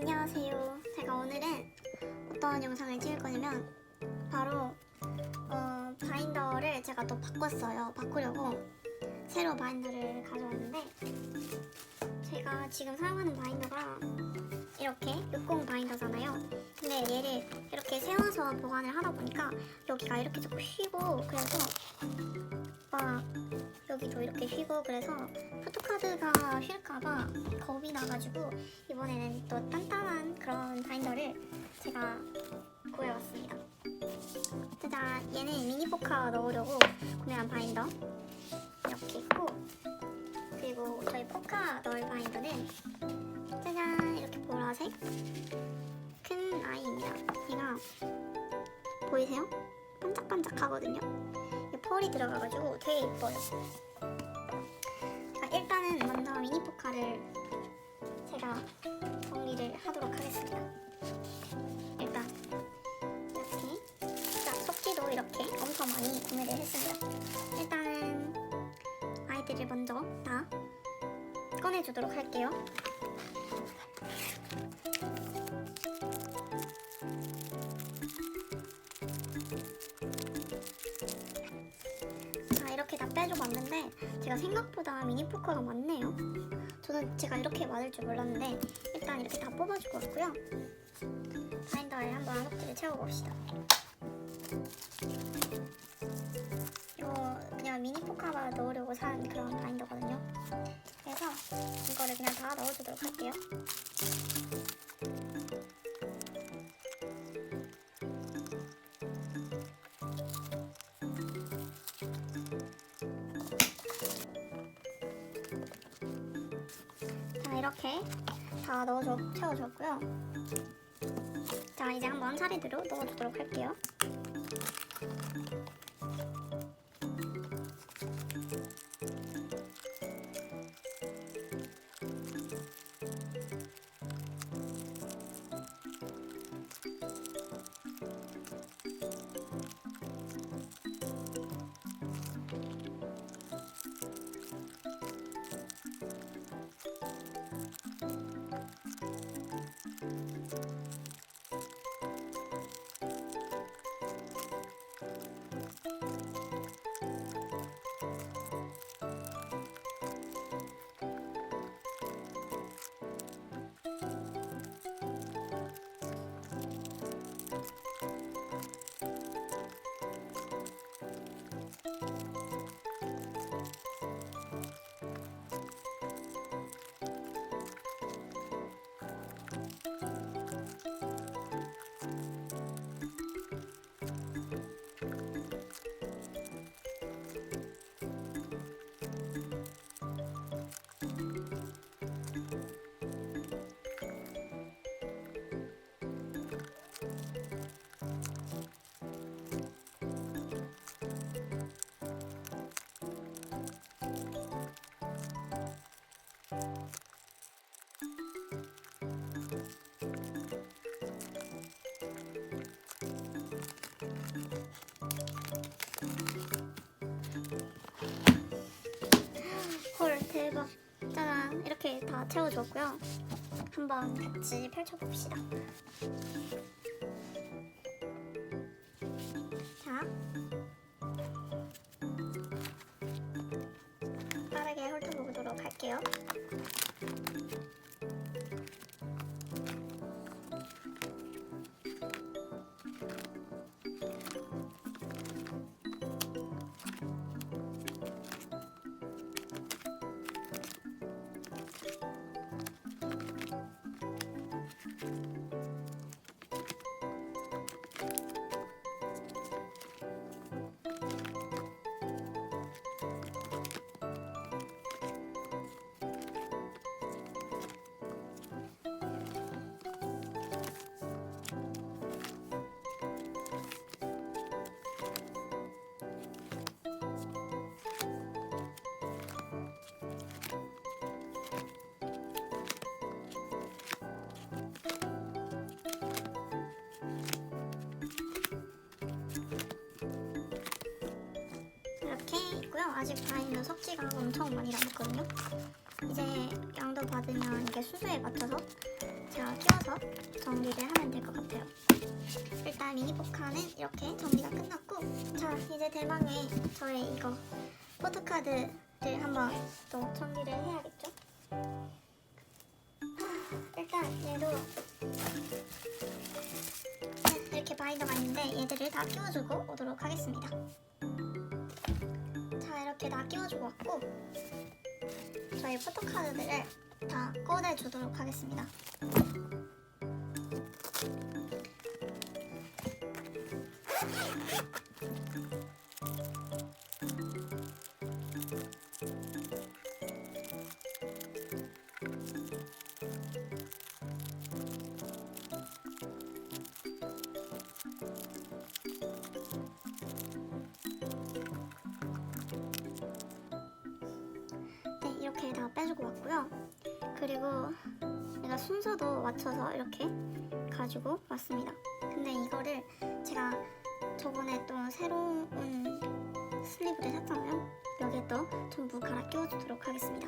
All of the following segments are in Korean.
안녕하세요. 제가 오늘은 어떤 영상을 찍을 거냐면 바로 어, 바인더를 제가 또 바꿨어요. 바꾸려고 새로 바인더를 가져왔는데 제가 지금 사용하는 바인더가 이렇게 60 바인더잖아요. 근데 얘를 이렇게 세워서 보관을 하다 보니까 여기가 이렇게 자꾸 휘고 그래서 막 여기도 이렇게 휘고 그래서 포토카드가 휠까봐 겁이 나가지고 이번에는 또 단단한 그런 바인더를 제가 구해왔습니다. 짜잔, 얘는 미니 포카 넣으려고 구매한 바인더 이렇게 있고 그리고 저희 포카 넣을 바인더는 짜잔 이렇게 보라색 큰 아이입니다. 얘가 보이세요? 반짝반짝하거든요. 펄이 들어가가지고 되게 예뻐요. 자, 일단은 먼저 미니 포카를 제가 정리를 하도록 하겠습니다. 일단 이렇게 자, 속지도 이렇게 엄청 많이 구매를 했습니다. 일단은 아이들을 먼저 다 꺼내주도록 할게요. 다 빼줘봤는데 제가 생각보다 미니 포커가 많네요. 저는 제가 이렇게 많을 줄 몰랐는데 일단 이렇게 다 뽑아주고 왔고요. 바인더에 한번 속지를 채워봅시다. 이거 그냥 미니 포카만 넣으려고 산 그런 바인더거든요. 그래서 이거를 그냥 다 넣어주도록 할게요. 이렇게 다 넣어줘 채워줬고요. 자 이제 한번 차례대로 넣어주도록 할게요. 이렇게 다 채워줬고요. 한번 같이 펼쳐봅시다 있고요 아직 바인더 석지가 엄청 많이 남았거든요 이제 양도 받으면 이게 수수에 맞춰서 제가 끼워서 정리를 하면 될 것 같아요. 일단 미니 포카는 이렇게 정리가 끝났고 자 이제 대망의 저의 이거 포토카드를 한번 또 정리를 해야겠죠? 하, 일단 얘도 네, 이렇게 바인더가 있는데 얘들을 다 끼워주고 오도록 하겠습니다. 자 이렇게 다 끼워주고 왔고 저희 포토카드들을 다 꺼내주도록 하겠습니다. 이렇게 다 빼주고 왔고요. 그리고 내가 순서도 맞춰서 이렇게 가지고 왔습니다. 근데 이거를 제가 저번에 또 새로운 슬리브를 샀잖아요. 여기에 또 전부 갈아 끼워주도록 하겠습니다.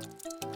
자,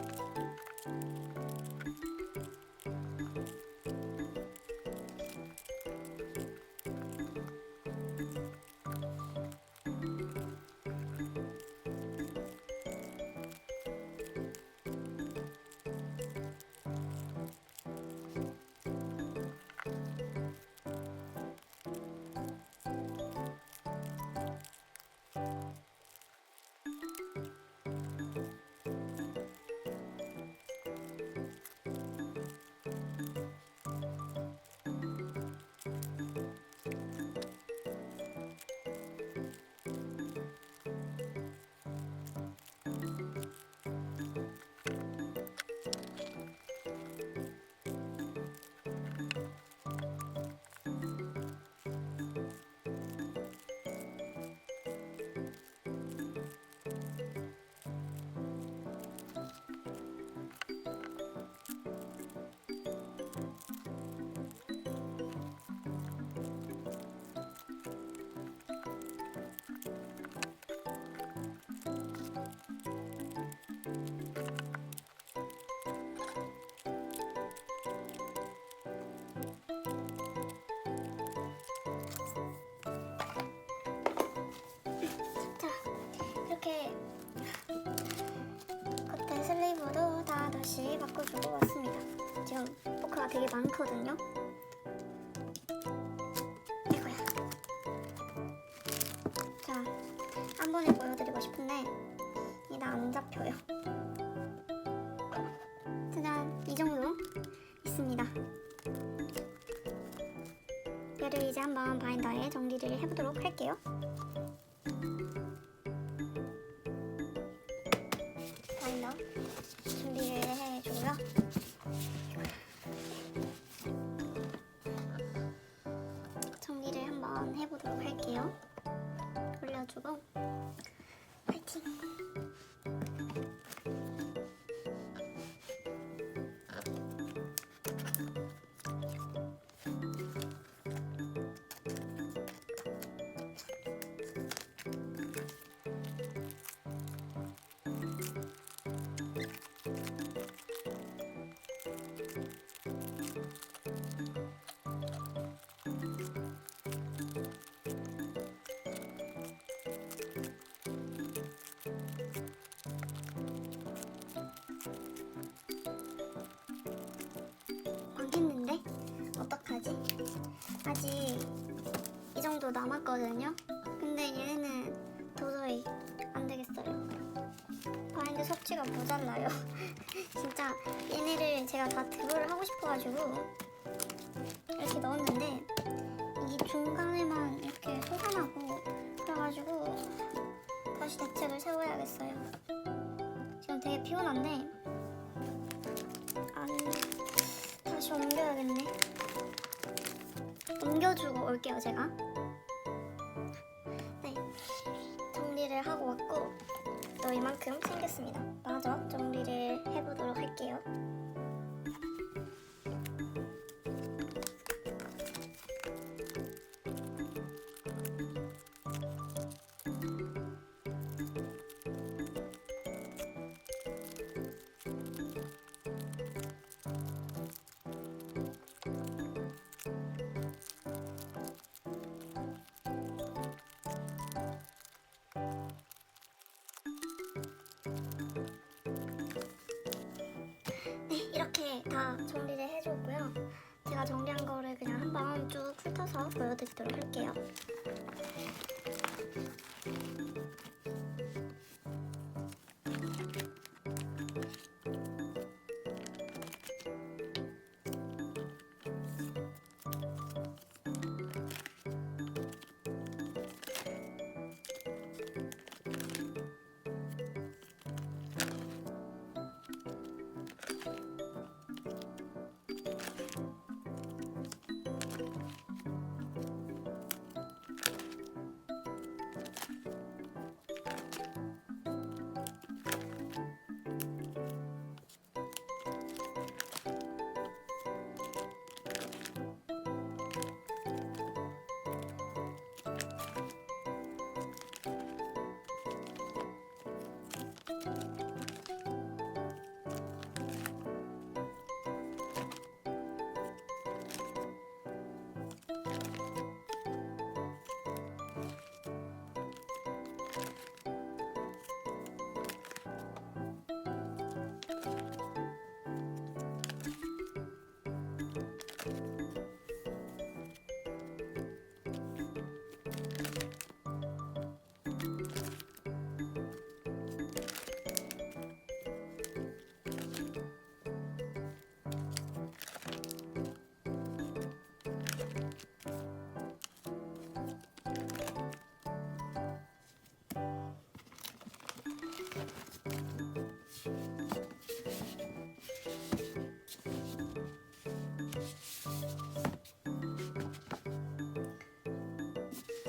종류가 되게 많거든요. 이거야. 자, 한 번에 보여드리고 싶은데 이게 안 잡혀요. 짜잔, 이 정도 있습니다. 얘를 이제 한번 바인더에 정리를 해보도록 할게요. 올려주고 파이팅! 아직 이 정도 남았거든요. 근데 얘는 도저히 안 되겠어요. 바인드 섭취가 모자라요. 진짜 얘네를 제가 다 득을 하고 싶어가지고 이렇게 넣었는데 이 중간에만 이렇게 솟아나고 그래가지고 다시 대책을 세워야겠어요. 지금 되게 피곤한데 안 다시 옮겨야겠네. 옮겨주고 올게요, 제가. 네. 정리를 하고 왔고, 또 이만큼 챙겼습니다. 정리를 해줬고요. 제가 정리한 거를 그냥 한번 쭉 훑어서 보여드리도록 할게요.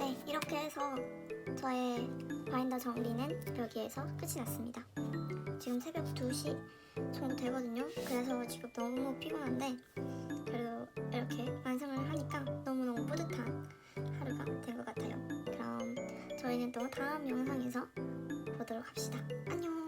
네, 이렇게 해서 저의 바인더 정리는 여기에서 끝이 났습니다. 지금 새벽 2시 정도 되거든요. 그래서 지금 너무 피곤한데 그래도 이렇게 완성을 하니까 너무너무 뿌듯한 하루가 된 것 같아요. 그럼 저희는 또 다음 영상에서 보도록 합시다. 안녕!